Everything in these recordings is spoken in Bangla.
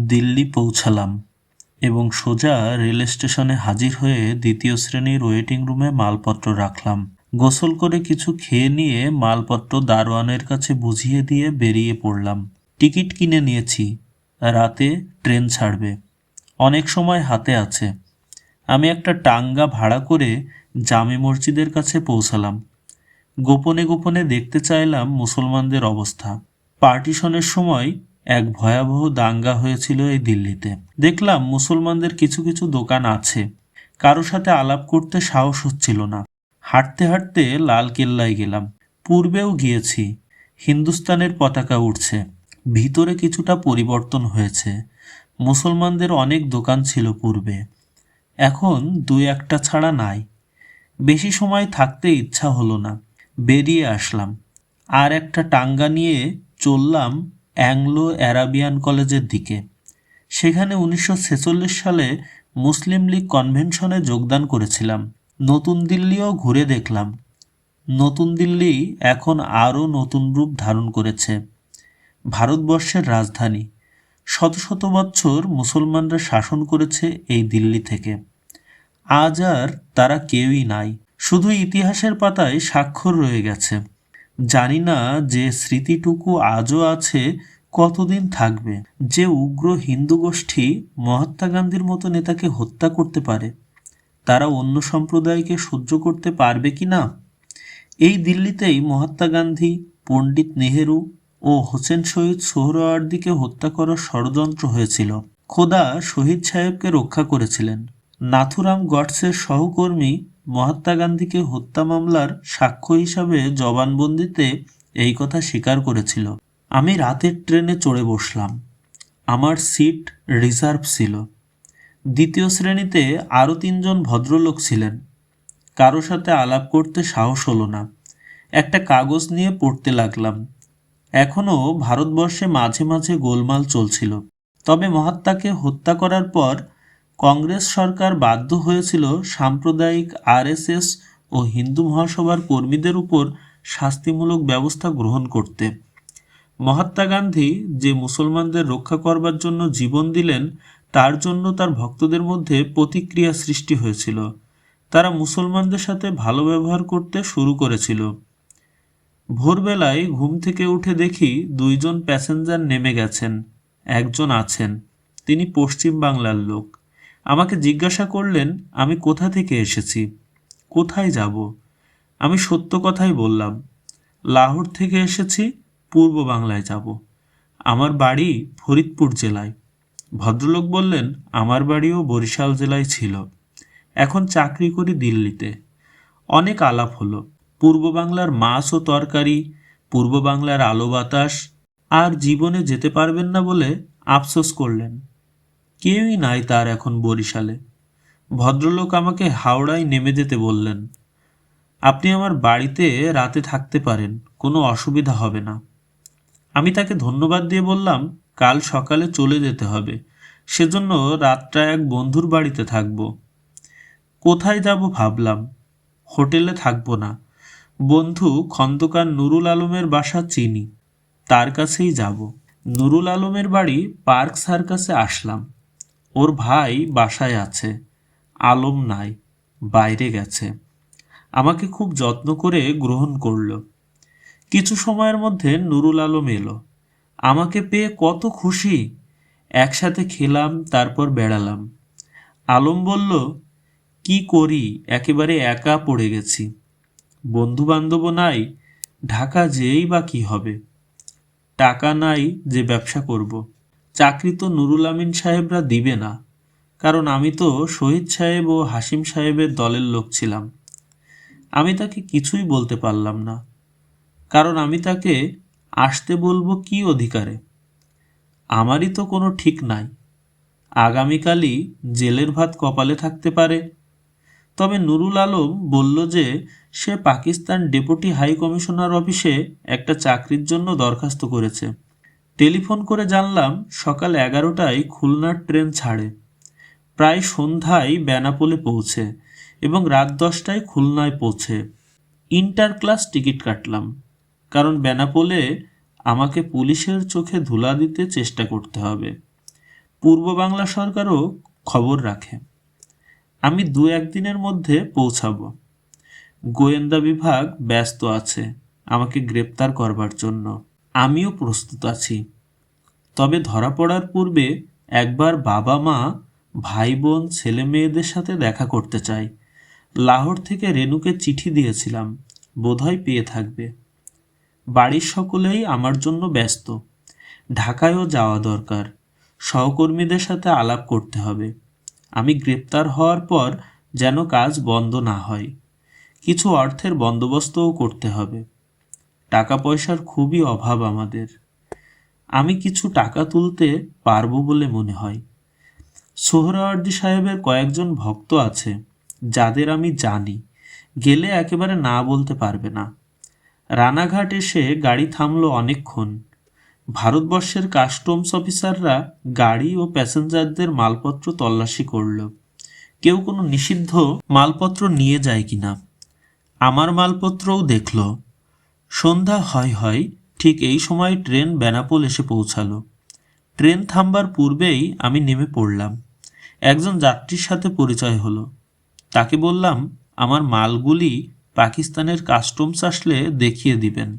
দিল্লি পৌঁছালাম এবং সোজা রেল স্টেশনে হাজির হয়ে দ্বিতীয় শ্রেণির ওয়েটিং রুমে মালপত্র রাখলাম। গোসল করে কিছু খেয়ে নিয়ে মালপত্র দারোয়ানের কাছে বুঝিয়ে দিয়ে বেরিয়ে পড়লাম। টিকিট কিনে নিয়েছি। রাতে ট্রেন ছাড়বে। অনেক সময় হাতে আছে। আমি একটা টাঙ্গা ভাড়া করে জামে মসজিদের কাছে পৌঁছালাম। গোপনে গোপনে দেখতে চাইলাম মুসলমানদের অবস্থা। পার্টিশনের সময় এক ভয়াবহ দাঙ্গা হয়েছিল এই দিল্লিতে। দেখলাম মুসলমানদের কিছু কিছু দোকান আছে। কারও সাথে আলাপ করতে সাহস হচ্ছিল না। হাঁটতে হাঁটতে লাল কেল্লায় গেলাম। পূর্বেও গিয়েছি। হিন্দুস্তানের পতাকা উঠছে ভিতরে কিছুটা পরিবর্তন হয়েছে। মুসলমানদের অনেক দোকান ছিল পূর্বে। এখন দুই একটা ছাড়া নাই। বেশি সময় থাকতে ইচ্ছা হলো না। বেরিয়ে আসলাম। আর একটা টাঙ্গা নিয়ে চললাম অ্যাংলো অ্যারাবিয়ান কলেজের দিকে। সেখানে উনিশশো ছেচল্লিশ সালে মুসলিম লীগ কনভেনশনে যোগদান করেছিলাম। নতুন দিল্লিও ঘুরে দেখলাম। নতুন দিল্লি এখন আরও নতুন রূপ ধারণ করেছে। ভারতবর্ষের রাজধানী। শত শত বছর মুসলমানরা শাসন করেছে এই দিল্লি থেকে। আজ আর তারা কেউই নাই। শুধু ইতিহাসের পাতায় স্বাক্ষর রয়ে গেছে। জানি না যে স্মৃতিটুকু আজও আছে, কতদিন থাকবে। যে উগ্র হিন্দু গোষ্ঠী মহাত্মা গান্ধীর মতো নেতাকে হত্যা করতে পারে, তারা অন্য সম্প্রদায়কে সহ্য করতে পারবে কি না? এই দিল্লিতেই মহাত্মা গান্ধী, পণ্ডিত নেহেরু ও হোসেন শহীদ সোহরাওয়ার্দীকে হত্যা করার ষড়যন্ত্র হয়েছিল। খোদা শহীদ সাহেবকে রক্ষা করেছিলেন। নাথুরাম গডসের সহকর্মী মহাত্মা গান্ধীকে হত্যা মামলার সাক্ষ্য হিসাবে জবানবন্দিতে এই কথা স্বীকার করেছিল। আমি রাতের ট্রেনে চড়ে বসলাম। আমার সিট রিজার্ভ ছিল। দ্বিতীয় শ্রেণীতে আরও তিনজন ভদ্রলোক ছিলেন। কারও সাথে আলাপ করতে সাহস হলো না। একটা কাগজ নিয়ে পড়তে লাগলাম। এখনও ভারতবর্ষে মাঝে মাঝে গোলমাল চলছিল। তবে মহাত্মাকে হত্যা করার পর কংগ্রেস সরকার বাধ্য হয়েছিল সাম্প্রদায়িক আরএসএস ও হিন্দু মহাসভার কর্মীদের উপর শাস্তিমূলক ব্যবস্থা গ্রহণ করতে। মহাত্মা গান্ধী যে মুসলমানদের রক্ষা করবার জন্য জীবন দিলেন, তার জন্য তার ভক্তদের মধ্যে প্রতিক্রিয়া সৃষ্টি হয়েছিল। তারা মুসলমানদের সাথে ভালো ব্যবহার করতে শুরু করেছিল। ভোরবেলায় ঘুম থেকে উঠে দেখি দুইজন প্যাসেঞ্জার নেমে গেছেন, একজন আছেন। তিনি পশ্চিম বাংলার লোক। আমাকে জিজ্ঞাসা করলেন, আমি কোথা থেকে এসেছি? কোথায় যাব? আমি সত্য কথাই বললাম, লাহোর থেকে এসেছি, পূর্ব বাংলায় যাব। আমার বাড়ি ফরিদপুর জেলায়। ভদ্রলোক বললেন, আমার বাড়িও বরিশাল জেলায় ছিল। এখন চাকরি করি দিল্লিতে। অনেক আলাপ হলো। পূর্ব বাংলার মাছ ও তরকারি, পূর্ব বাংলার আলো বাতাস, আর জীবনে যেতে পারবেন না বলে আফসোস করলেন। কেউই নাই তার এখন বরিশালে। ভদ্রলোক আমাকে হাওড়ায় নেমে যেতে বললেন, আপনি আমার বাড়িতে রাতে থাকতে পারেন, কোনো অসুবিধা হবে না। আমি তাকে ধন্যবাদ দিয়ে বললাম, কাল সকালে চলে যেতে হবে, সেজন্য রাতটা এক বন্ধুর বাড়িতে থাকব। কোথায় যাব ভাবলাম, হোটেলে থাকব না। বন্ধু খন্দকার নুরুল আলমের বাসা চিনি, তার কাছেই যাব। নুরুল আলমের বাড়ি পার্ক সার্কাসে আসলাম। ওর ভাই বাসায় আছে, আলম নাই, বাইরে গেছে। আমাকে খুব যত্ন করে গ্রহণ করল। কিছু সময়ের মধ্যে নুরুল আলম এলো। আমাকে পেয়ে কত খুশি। একসাথে খেলাম, তারপর বেড়ালাম। আলম বলল, কি করি? একেবারে একা পড়ে গেছি। বন্ধু বান্ধবও নাই, ঢাকা যেই বা কি হবে। টাকা নাই যে ব্যবসা করব। চাকরি তো নুরুল আমিন সাহেবরা দিবে না। কারণ আমি তো শহীদ সাহেব ও হাসিম সাহেবের দলের লোক ছিলাম। আমি তাকে কিছুই বলতে পারলাম না। কারণ আমি তাকে আসতে বলব কি অধিকারে? আমারই তো কোনো ঠিক নাই। আগামীকালই জেলের ভাত কপালে থাকতে পারে। তবে নুরুল আলম বলল যে, সে পাকিস্তান ডেপুটি হাই কমিশনার অফিসে একটা চাকরির জন্য দরখাস্ত করেছে। টেলিফোন করে জানলাম সকাল এগারোটায় খুলনার ট্রেন ছাড়ে। প্রায় সন্ধ্যায় বেনাপোলে পৌঁছে এবং রাত দশটায় খুলনায় পৌঁছে। ইন্টার ক্লাস টিকিট কাটলাম, কারণ বেনাপোলে আমাকে পুলিশের চোখে ধুলা দিতে চেষ্টা করতে হবে। পূর্ব বাংলা সরকারও খবর রাখে। আমি দু একদিনের মধ্যে পৌঁছাবো। গোয়েন্দা বিভাগ ব্যস্ত আছে, আমাকে গ্রেপ্তার করবার জন্য। আমিও প্রস্তুত আছি। তবে ধরা পড়ার পূর্বে একবার বাবা মা ভাই বোন, ছেলে মেয়েদের সাথে দেখা করতে চাই। লাহোর থেকে রেনুকে চিঠি দিয়েছিলাম, বোধহয় পেয়ে থাকবে। বাড়ির সকলেই আমার জন্য ব্যস্ত। ঢাকায়ও যাওয়া দরকার। সহকর্মীদের সাথে আলাপ করতে হবে। আমি গ্রেপ্তার হওয়ার পর যেন কাজ বন্ধ না হয়। কিছু অর্থের বন্দোবস্তও করতে হবে। টাকা পয়সার খুবই অভাব আমাদের। আমি কিছু টাকা তুলতে পারব বলে মনে হয়। সোহরাওয়ার্দী সাহেবের কয়েকজন ভক্ত আছে, যাদের আমি জানি। গেলে একেবারে না বলতে পারবে না। রানাঘাট এসে গাড়ি থামলো অনেকক্ষণ। ভারতবর্ষের কাস্টমস অফিসাররা গাড়ি ও প্যাসেঞ্জারদের মালপত্র তল্লাশি করল। কেউ কোনো নিষিদ্ধ মালপত্র নিয়ে যায় কিনা? আমার মালপত্রও দেখল। সন্ধ্যা হয় হয় ঠিক এই সময় ট্রেন বেনাপোল এসে পৌঁছালো। ট্রেন থামবার পূর্বেই আমি নেমে পড়লাম। একজন যাত্রীর সাথে পরিচয় হলো। তাকে বললাম, আমার মালগুলি পাকিস্তানের কাস্টমস আসলে দেখিয়ে দিবেন।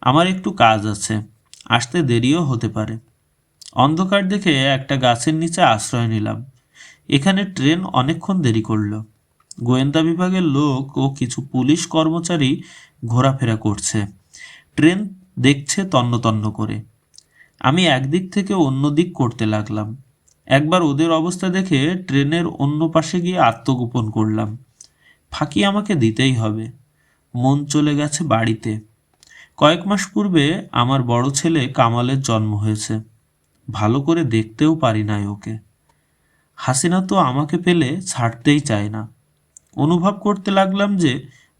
আমার একটু কাজ আছে, আসতে দেরিও হতে পারে। অন্ধকার দেখে একটা গাছের নিচে আশ্রয় নিলাম। এখানে ট্রেন অনেকক্ষণ দেরি করল। গোয়েন্দা বিভাগের লোক ও কিছু পুলিশ কর্মচারী ঘোরাফেরা করছে। ট্রেন দেখছে তন্ন তন্ন করে। আমি একদিক থেকে অন্য দিক করতে লাগলাম। একবার ওদের অবস্থা দেখে ট্রেনের অন্য পাশে গিয়ে আত্মগোপন করলাম। ফাঁকি আমাকে দিতেই হবে। মন চলে গেছে বাড়িতে। কয়েক মাস পূর্বে আমার বড় ছেলে কামালের জন্ম হয়েছে। ভালো করে দেখতেও পারি নাই ওকে। হাসিনা তো আমাকে পেলে ছাড়তেই চায় না। অনুভব করতে লাগলাম যে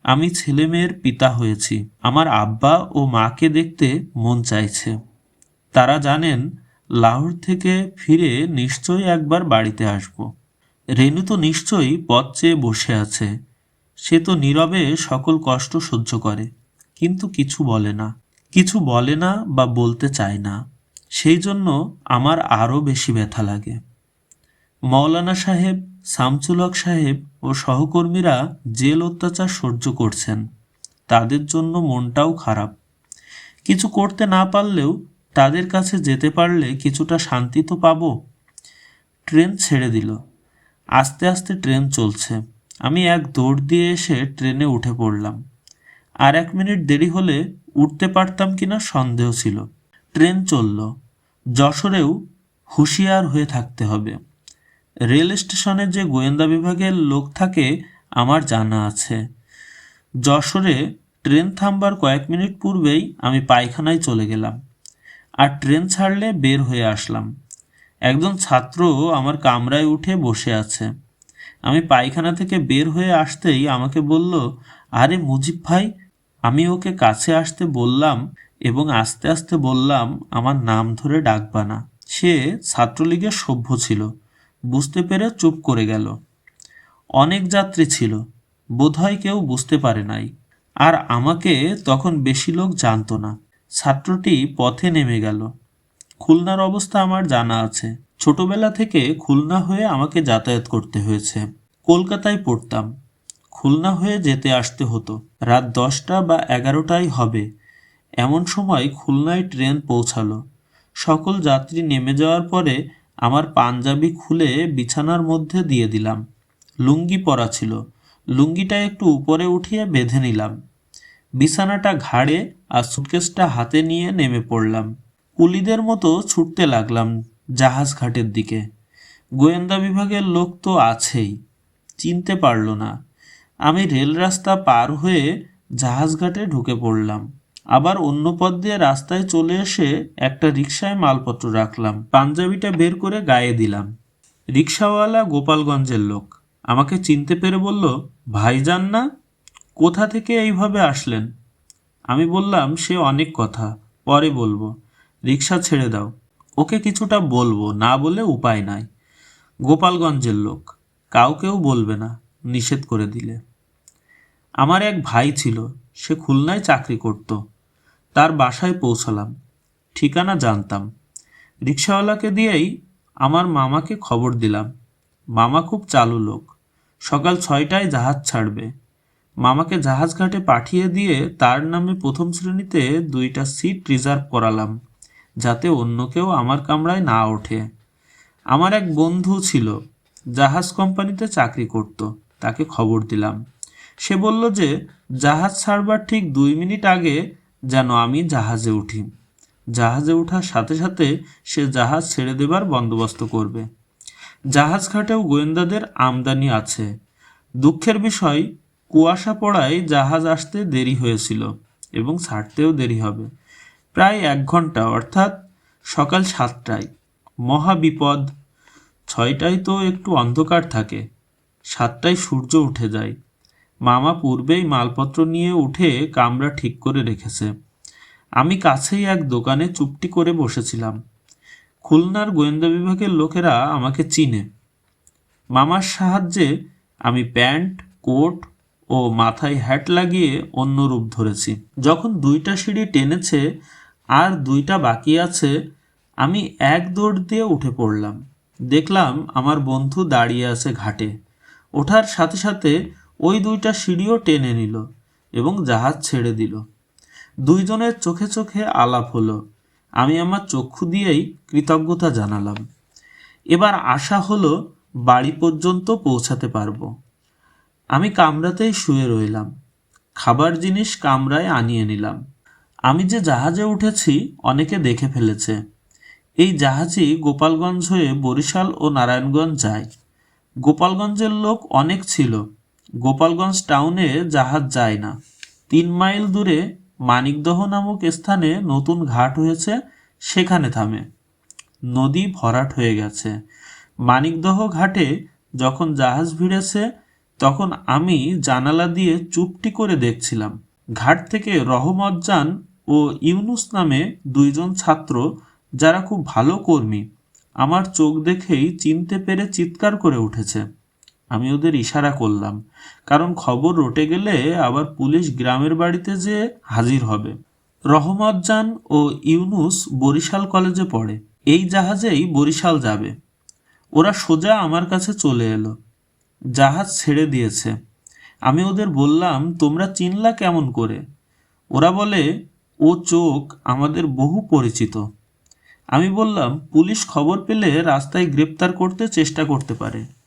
আমি ছেলে মেয়ের পিতা হয়েছি। আমার আব্বা ও মাকে দেখতে মন চাইছে। তারা জানেন, লাহোর থেকে ফিরে নিশ্চয়ই একবার বাড়িতে আসব। রেনু তো নিশ্চয়ই পথ চেয়ে বসে আছে। সে তো নীরবে সকল কষ্ট সহ্য করে, কিন্তু কিছু বলে না। কিছু বলে না বা বলতে চায় না। সেই জন্য আমার আরও বেশি ব্যথা লাগে। মৌলানা সাহেব শামসুল হক সাহেব ও সহকর্মীরা জেল অত্যাচার সহ্য করছেন। তাদের জন্য মনটাও খারাপ। কিছু করতে না পারলেও তাদের কাছে যেতে পারলে কিছুটা শান্তি তো পাবো। ট্রেন ছেড়ে দিল। আস্তে আস্তে ট্রেন চলছে। আমি এক দৌড় দিয়ে এসে ট্রেনে উঠে পড়লাম। আর এক মিনিট দেরি হলে উঠতে পারতাম কিনা সন্দেহ ছিল। ট্রেন চলল। যশোরেও হুঁশিয়ার হয়ে থাকতে হবে। রেল স্টেশনে যে গোয়েন্দা বিভাগের লোক থাকে, আমার জানা আছে। যশোরে ট্রেন থামবার কয়েক মিনিট পূর্বেই আমি পায়খানায় চলে গেলাম আর ট্রেন ছাড়লে বের হয়ে আসলাম। একজন ছাত্র আমার কামরায় উঠে বসে আছে। আমি পায়খানা থেকে বের হয়ে আসতেই আমাকে বলল, আরে মুজিব ভাই, আমি ওকে কাছে আসতে বললাম এবং আস্তে আস্তে বললাম, আমার নাম ধরে ডাকবা না। সে ছাত্রলীগের সভ্য ছিল। বুঝতে পেরে চুপ করে গেল। অনেক যাত্রী ছিল, বোধহয় কেউ বুঝতে পারে নাই। আর আমাকে তখন বেশি লোক জানতো না। ছাত্রটি পথে নেমে গেল। খুলনার অবস্থা আমার জানা আছে। ছোটবেলা থেকে খুলনা হয়ে আমাকে যাতায়াত করতে হয়েছে। কলকাতায় পড়তাম। খুলনা হয়ে যেতে আসতে হতো। রাত দশটা বা এগারোটাই হবে। এমন সময় খুলনায় ট্রেন পৌঁছালো। সকল যাত্রী নেমে যাওয়ার পরে আমার পাঞ্জাবি খুলে বিছানার মধ্যে দিয়ে দিলাম। লুঙ্গি পরা ছিল। লুঙ্গিটা একটু উপরে উঠিয়ে বেঁধে নিলাম। বিছানাটা ঘাড়ে আর সুটকেসটা হাতে নিয়ে নেমে পড়লাম। কুলিদের মতো ছুটতে লাগলাম জাহাজ ঘাটের দিকে। গোয়েন্দা বিভাগের লোক তো আছেই। চিনতে পারল না। আমি রেল রাস্তা পার হয়ে জাহাজ ঘাটে ঢুকে পড়লাম। আবার অন্য পথ দিয়ে রাস্তায় চলে এসে একটা রিক্সায় মালপত্র রাখলাম। পাঞ্জাবিটা বের করে গায়ে দিলাম। রিক্সাওয়ালা গোপালগঞ্জের লোক। আমাকে চিনতে পেরে বলল ভাইজান না, কোথা থেকে এইভাবে আসলেন? আমি বললাম, সে অনেক কথা, পরে বলব। রিক্সা ছেড়ে দাও। ওকে কিছুটা বলব, না বলে উপায় নাই। গোপালগঞ্জের লোক। কাউকেও বলবে না, নিষেধ করে দিলে। আমার এক ভাই ছিল, সে খুলনায় চাকরি করত। তার বাসায় পৌঁছালাম। ঠিকানা জানতাম। রিক্সাওয়ালাকে দিয়েই আমার মামাকে খবর দিলাম। মামা খুব চালু লোক। সকাল ছয়টায় জাহাজ ছাড়বে। মামাকে জাহাজ ঘাটে পাঠিয়ে দিয়ে তার নামে প্রথম শ্রেণীতে দুইটা সিট রিজার্ভ করালাম, যাতে অন্য কেউ আমার কামরায় না ওঠে। আমার এক বন্ধু ছিল, জাহাজ কোম্পানিতে চাকরি করত, তাকে খবর দিলাম। সে বলল যে, জাহাজ ছাড়বার ঠিক দুই মিনিট আগে যেন আমি জাহাজে উঠি। জাহাজে ওঠার সাথে সাথে সে জাহাজ ছেড়ে দেবার বন্দোবস্ত করবে। জাহাজ ঘাটেও গোয়েন্দাদের আমদানি আছে। দুঃখের বিষয়, কুয়াশা পড়ায় জাহাজ আসতে দেরি হয়েছিল এবং ছাড়তেও দেরি হবে। প্রায় এক ঘণ্টা অর্থাৎ সকাল সাতটায়। মহা বিপদ। ছয়টায় তো একটু অন্ধকার থাকে। সাতটায় সূর্য উঠে যায়। মামা পূর্বেই মালপত্র নিয়ে উঠে কামরা ঠিক করে রেখেছে। আমি কাছেই এক দোকানে চুপটি করে বসেছিলাম। খুলনার গোয়েন্দা বিভাগের লোকেরা আমাকে চিনে। মামার সাহায্যে আমি প্যান্ট, কোট ও মাথায় হ্যাট লাগিয়ে অন্য রূপ ধরেছি। যখন দুইটা সিঁড়ি টেনেছে আর দুইটা বাকি আছে, আমি এক দৌড় দিয়ে উঠে পড়লাম। দেখলাম আমার বন্ধু দাঁড়িয়ে আছে ঘাটে। ওঠার সাথে সাথে ওই দুইটা সিঁড়িও টেনে নিল এবং জাহাজ ছেড়ে দিল। দুইজনের চোখে চোখে আলাপ হলো। আমি আমার চক্ষু দিয়েই কৃতজ্ঞতা জানালাম। এবার আশা হলো বাড়ি পর্যন্ত পৌঁছাতে পারব। আমি কামরাতেই শুয়ে রইলাম। খাবার জিনিস কামরায় আনিয়ে নিলাম। আমি যে জাহাজে উঠেছি অনেকে দেখে ফেলেছে। এই জাহাজই গোপালগঞ্জ হয়ে বরিশাল ও নারায়ণগঞ্জ যায়। গোপালগঞ্জের লোক অনেক ছিল। গোপালগঞ্জ টাউনে জাহাজ যায় না। তিন মাইল দূরে মানিকদহ নামক স্থানে নতুন ঘাট হয়েছে, সেখানে থামে। নদী ভরাট হয়ে গেছে। মানিকদহ ঘাটে যখন জাহাজ ভিড়েছে, তখন আমি জানালা দিয়ে চুপটি করে দেখছিলাম। ঘাট থেকে রহমতজান ও ইউনুস নামে দুইজন ছাত্র, যারা খুব ভালো কর্মী, আমার চোখ দেখেই চিনতে পেরে চিৎকার করে উঠেছে। আমি ওদের ইশারা করলাম। কারণ খবর রটে গেলে আবার পুলিশ গ্রামের বাড়িতে যে হাজির হবে। রহমতজান ও ইউনুস বরিশাল কলেজে পড়ে। এই জাহাজেই বরিশাল যাবে। ওরা সোজা আমার কাছে চলে এলো। জাহাজ ছেড়ে দিয়েছে। আমি ওদের বললাম, তোমরা চিনলা কেমন করে? ওরা বলে, ও চোখ আমাদের বহু পরিচিত। আমি বললাম, পুলিশ খবর পেলে রাস্তায় গ্রেপ্তার করতে চেষ্টা করতে পারে।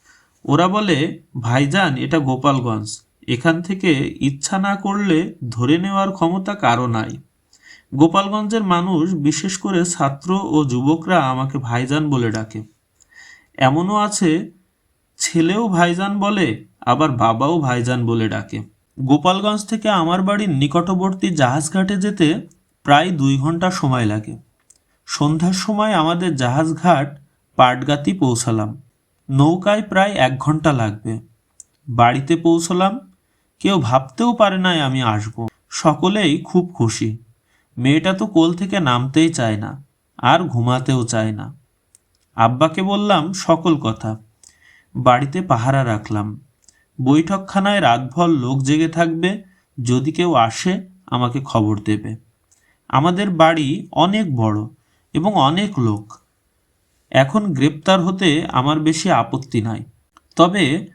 ওরা বলে, ভাইজান, এটা গোপালগঞ্জ। এখান থেকে ইচ্ছা না করলে ধরে নেওয়ার ক্ষমতা কারও নাই। গোপালগঞ্জের মানুষ, বিশেষ করে ছাত্র ও যুবকরা আমাকে ভাইজান বলে ডাকে। এমনও আছে, ছেলেও ভাইজান বলে, আবার বাবাও ভাইজান বলে ডাকে। গোপালগঞ্জ থেকে আমার বাড়ির নিকটবর্তী জাহাজঘাটে যেতে প্রায় দুই ঘণ্টা সময় লাগে। সন্ধ্যার সময় আমাদের জাহাজঘাট পাটগাতি পৌঁছালাম। নৌকায় প্রায় এক ঘণ্টা লাগবে। বাড়িতে পৌঁছলাম। কেউ ভাবতেও পারে নাই আমি আসব। সকলেই খুব খুশি। মেয়েটা তো কোল থেকে নামতেই চায় না, আর ঘুমাতেও চায় না। আব্বাকে বললাম, সকল কথা। বাড়িতে পাহারা রাখলাম। বৈঠকখানায় রাতভর লোক জেগে থাকবে। যদি কেউ আসে, আমাকে খবর দেবে। আমাদের বাড়ি অনেক বড় এবং অনেক লোক। এখন গ্রেপ্তার হতে আমার বেশি আপত্তি নাই। তবে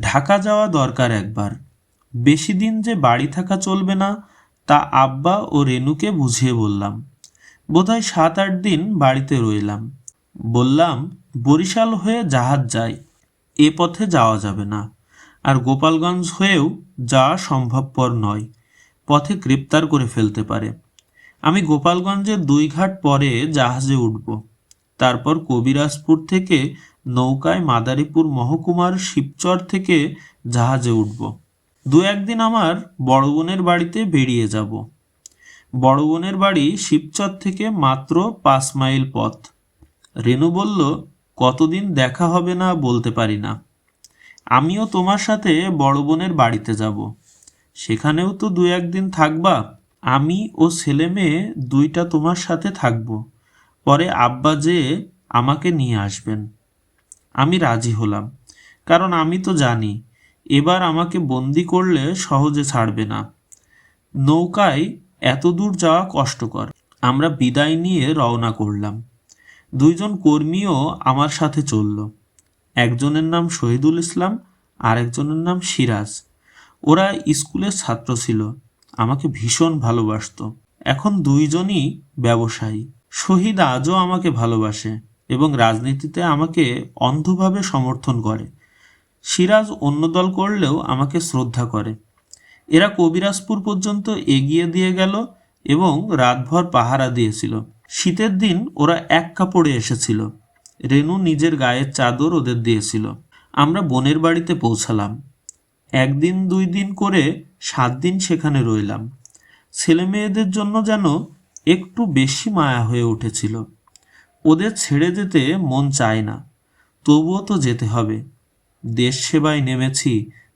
ঢাকা যাওয়া দরকার একবার। বেশি দিন যে বাড়ি থাকা চলবে না, তা আব্বা ও রেনুকে বুঝিয়ে বললাম। বোধহয় সাত আট দিন বাড়িতে রইলাম। বললাম, বরিশাল হয়ে জাহাজ যায়, এ পথে যাওয়া যাবে না। আর গোপালগঞ্জ হয়েও যাওয়া সম্ভবপর নয়, পথে গ্রেপ্তার করে ফেলতে পারে। আমি গোপালগঞ্জের দুই ঘাট পরে জাহাজে উঠব। তারপর কবিরাজপুর থেকে নৌকায় মাদারীপুর মহকুমার শিবচর থেকে জাহাজে উঠব। দু একদিন আমার বড় বোনের বাড়িতে বেরিয়ে যাব। বড় বোনের বাড়ি শিবচর থেকে মাত্র পাঁচ মাইল পথ। রেনু বলল, কতদিন দেখা হবে না বলতে পারি না। আমিও তোমার সাথে বড় বোনের বাড়িতে যাব। সেখানেও তো দু একদিন থাকবা। আমি ও ছেলে মেয়ে দুইটা তোমার সাথে থাকব। পরে আব্বা যে আমাকে নিয়ে আসবেন। আমি রাজি হলাম, কারণ আমি তো জানি, এবার আমাকে বন্দি করলে সহজে ছাড়বে না। নৌকায় এত দূর যাওয়া কষ্টকর। আমরা বিদায় নিয়ে রওনা করলাম। দুইজন কর্মীও আমার সাথে চলল। একজনের নাম শহীদুল ইসলাম আর একজনের নাম সিরাজ। ওরা স্কুলের ছাত্র ছিল, আমাকে ভীষণ ভালোবাসতো। এখন দুইজনই ব্যবসায়ী। শহীদ আজও আমাকে ভালোবাসে এবং রাজনীতিতে আমাকে অন্ধভাবে সমর্থন করে। সিরাজ অন্য দল করলেও আমাকে শ্রদ্ধা করে। এরা কবিরাজপুর পর্যন্ত এগিয়ে দিয়ে গেল এবং রাতভর পাহারা দিয়েছিল। শীতের দিন ওরা এক কাপড়ে এসেছিল। রেনু নিজের গায়ের চাদর ওদের দিয়েছিল। আমরা বোনের বাড়িতে পৌঁছালাম। একদিন দুই দিন করে সাত দিন সেখানে রইলাম। ছেলে মেয়েদের জন্য যেন একটু বেশি মায়া হয়ে উঠেছিল। ওদের ছেড়ে যেতে মন চায় না, তবুও তো যেতে হবে। দেশ সেবায় নেমেছি,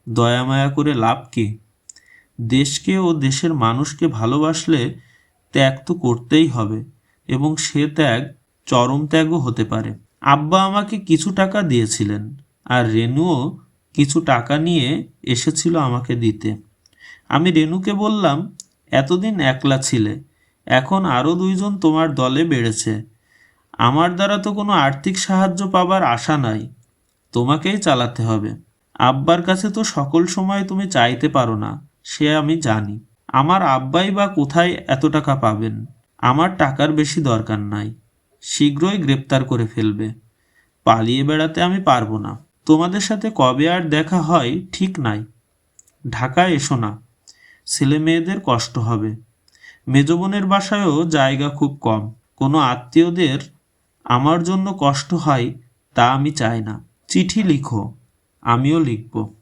দয়া মায়া করে লাভ কি? দেশকে ও দেশের মানুষকে ভালোবাসলে ত্যাগ তো করতেই হবে, এবং সে ত্যাগ চরম ত্যাগও হতে পারে। আব্বা আমাকে কিছু টাকা দিয়েছিলেন, আর রেনুও কিছু টাকা নিয়ে এসেছিল আমাকে দিতে। আমি রেনুকে বললাম, এতদিন একলা ছিলে এখন আরও দুইজন তোমার দলে বেড়েছে। আমার দ্বারা তো কোনো আর্থিক সাহায্য পাবার আশা নাই। তোমাকেই চালাতে হবে। আব্বার কাছে তো সকল সময় তুমি চাইতে পারো না, সে আমি জানি। আমার আব্বাই বা কোথায় এত টাকা পাবেন? আমার টাকার বেশি দরকার নাই। শীঘ্রই গ্রেপ্তার করে ফেলবে। পালিয়ে বেড়াতে আমি পারব না। তোমাদের সাথে কবে আর দেখা হয় ঠিক নাই। ঢাকায় এসো না। ছেলে মেয়েদের কষ্ট হবে। মেজ বোনের বাসায়ও জায়গা খুব কম। কোনো আত্মীয়দের আমার জন্য কষ্ট হয় তা আমি চাই না। চিঠি লিখো, আমিও লিখব।